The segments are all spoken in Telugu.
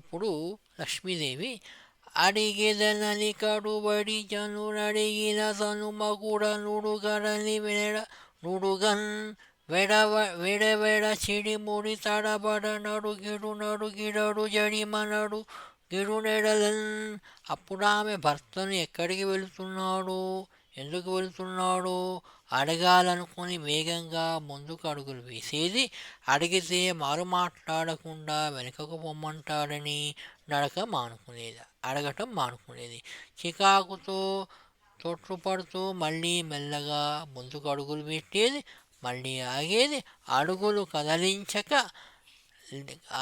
అప్పుడు లక్ష్మీదేవి అడిగేదనని కడుబడి జనుడడిగిన తను మగుడ నుడుగడని వెడ నుడుగన్ వెడవ వెడవెడ చిడిముడి తడబడ నడుగిడు నడుగిడడు జడిమనడు గిడునెడలన్ అప్పుడు ఆమె భర్తను ఎక్కడికి వెళుతున్నాడు? ఎందుకు వెళుతున్నాడు అడగాలనుకుని వేగంగా ముందుకు అడుగులు వేసేది అడిగితే మారు మాట్లాడకుండా వెనుకకు పొమ్మంటాడని నడక మానుకునేది అడగటం మానుకునేది. చికాకుతో తొట్టుపడుతూ మళ్ళీ మెల్లగా ముందుకు అడుగులు పెట్టేది మళ్ళీ ఆగేది. అడుగులు కదలించక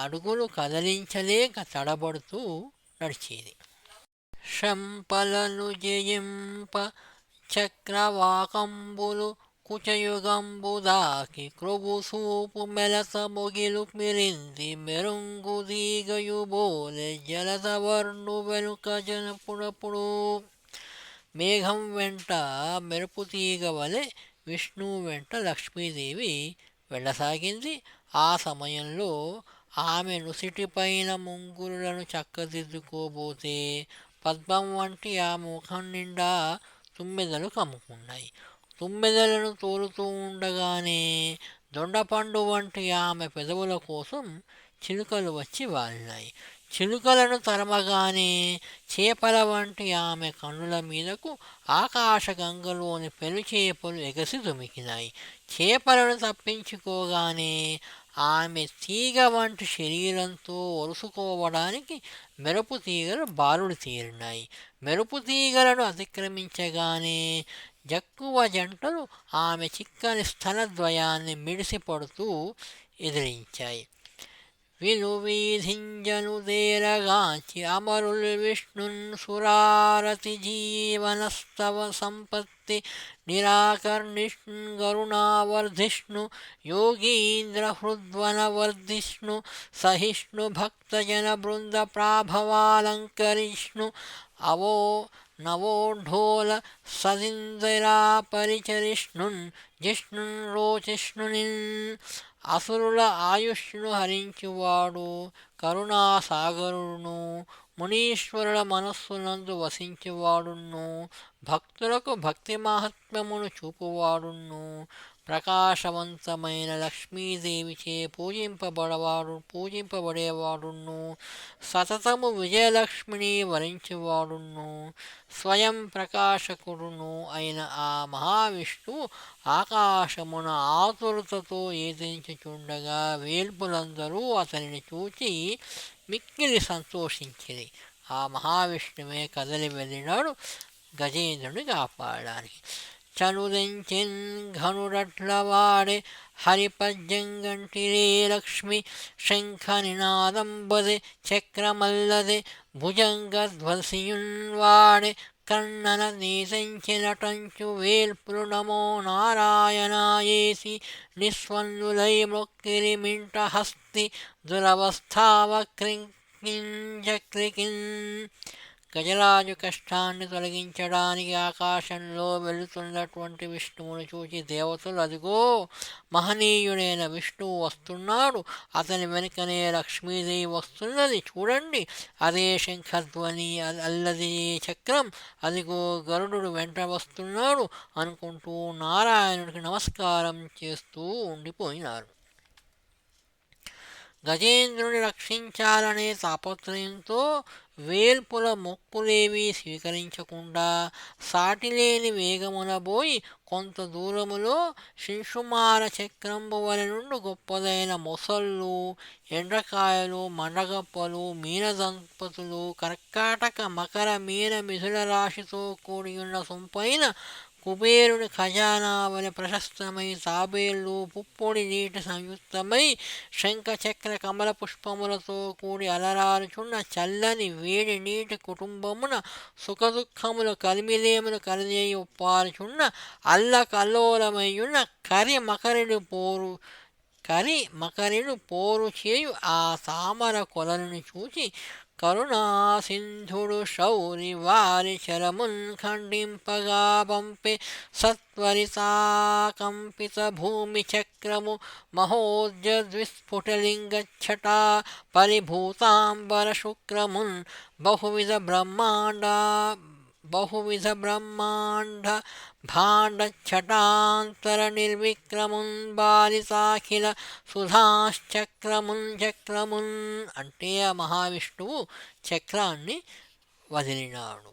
అడుగులు కదలించలేక తడబడుతూ నడిచేది. శంపలను జయింప చక్రవాకంబులు కుచయుగంబు దాకి క్రొబు సూపు మెలత మొగిలు మిరింది మెరుంగు దీగయు బోలె జలత వర్ణు వెనుక జనపుడప్పుడు మేఘం వెంట మెరుపు తీగ వలె విష్ణువు వెంట లక్ష్మీదేవి వెళ్ళసాగింది. ఆ సమయంలో ఆమె నుసిటిపైన ముంగురులను చక్కదిద్దుకోబోతే పద్మం వంటి ఆ ముఖం నిండా తుమ్మెదలు కమ్ముకున్నాయి తుమ్మెదలను తోలుతూ ఉండగానే దొండపండు వంటి ఆమె పెదవుల కోసం చిలుకలు వచ్చి వాలినాయి. చిలుకలను తరమగానే చేపల వంటి ఆమె కన్నుల మీదకు ఆకాశగంగలోని పెను చేపలు ఎగసి దుమికినాయి. చేపలను తప్పించుకోగానే ఆమె తీగ వంటి శరీరంతో ఒరుసుకోవడానికి మెరుపు తీగలు బారులు తీరినాయి. మెరుపు తీగలను అతిక్రమించగానే జక్కువ జంటలు ఆమె చిక్కని స్థలద్వయాన్ని మిడిసిపడుతూ ఎదిరించాయి. వినువీధింజనుదేరగాచి అమరుల్ విష్ణున్ సురారతి జీవనస్తవ సంపత్తి నిరాకర్ణిష్ణు గరుణావర్ధిష్ణు యోగీంద్ర హృద్వనవర్ధిష్ణు సహిష్ణు భక్తజన బృంద ప్రాభవాలంకరిష్ణు అవో నవోఢోల సదిందిరా పరిచరిష్ణున్ జిష్ణున్ రోచిష్ణునిన్ అసురుల ఆయుష్ను హరించువాడు కరుణాసాగరుడును మునీశ్వరుల మనస్సునందు వసించేవాడును భక్తులకు భక్తి మహాత్మ్యమును చూపువాడును. ప్రకాశవంతమైన లక్ష్మీదేవిచే పూజింపబడవాడు పూజింపబడేవాడును. సతతము విజయలక్ష్మిని వరించేవాడును. స్వయం ప్రకాశకుడును అయిన ఆ మహావిష్ణువు ఆకాశమున ఆతురతతో ఏదించుచుండగా వేల్పులందరూ అతనిని చూచి మిక్కిలి సంతోషించింది ఆ మహావిష్ణువే కదలి వెళ్ళినాడు గజేంద్రుని కాపాడడానికి చనుదెంచెన్ ఘనురట్లవాడే హరిపజ్జంగంటిరే లక్ష్మి శంఖనినాదంబది చక్రమల్లది భుజంగధ్వసియున్వాడి భుజంగధ్వసియున్ కన్నన నీసంచినటంచు వేల్పులు నమో నారాయణాయేసి నిస్వందులై మొక్కిరి మింట హస్తి దురవస్థావక్రింకించక్రికిన్ గజరాజు కష్టాన్ని తొలగించడానికి ఆకాశంలో వెళుతున్నటువంటి విష్ణువును చూచి దేవతలు అదిగో మహనీయుడైన విష్ణువు వస్తున్నాడు. అతని వెనుకనే లక్ష్మీదేవి వస్తున్నది. చూడండి అదే శంఖధ్వని అల్లది చక్రం. అదిగో గరుడు వెంట వస్తున్నాడు అనుకుంటూ నారాయణుడికి నమస్కారం చేస్తూ ఉండిపోయినారు. గజేంద్రుని రక్షించాలనే తాపత్రయంతో వేల్పుల మొక్కులేవి స్వీకరించకుండా సాటిలేని వేగమునబోయి కొంత దూరములో శిశుమార చక్రంబు వలె నుండి గొప్పదైన మొసళ్ళు ఎండ్రకాయలు మండగప్పలు మీన దంపతులు కర్కాటక మకర మీన మిథుల రాశితో కూడి ఉన్న సొంపైన కుబేరుని ఖజానా వలె ప్రశస్తమై తాబేళ్ళు పుప్పొడి నీటి సంయుక్తమై శంఖచక్ర కమల పుష్పములతో కూడి అలరారుచున్న చల్లని వేడి నీటి కుటుంబమున సుఖదుఖములు కలిమిలేములు కలిదేయి ఉప్పారుచున్న అల్లకల్లోలమయ్యున్న కరి మకరిడి పోరు కరి మకరిను పోరు చేయు ఆ సామర కొలను చూచి కరుణాసింధుడు శౌరి వారి శరమున్ ఖండింపగా పంపే సత్వరితాకంపిత భూమి చక్రము మహోద్యద్విస్ఫుటలింగచ్చటా పరిభూతాంబర శుక్రమున్ బహువిధ బ్రహ్మాండ బహువిధ బ్రహ్మాండ భాండఛటాంతర నిర్విక్రమున్ బాలితాఖిల సుధాశ్చక్రమున్ చక్రమున్ అంటే ఆ మహావిష్ణువు చక్రాన్ని వదిలినాడు.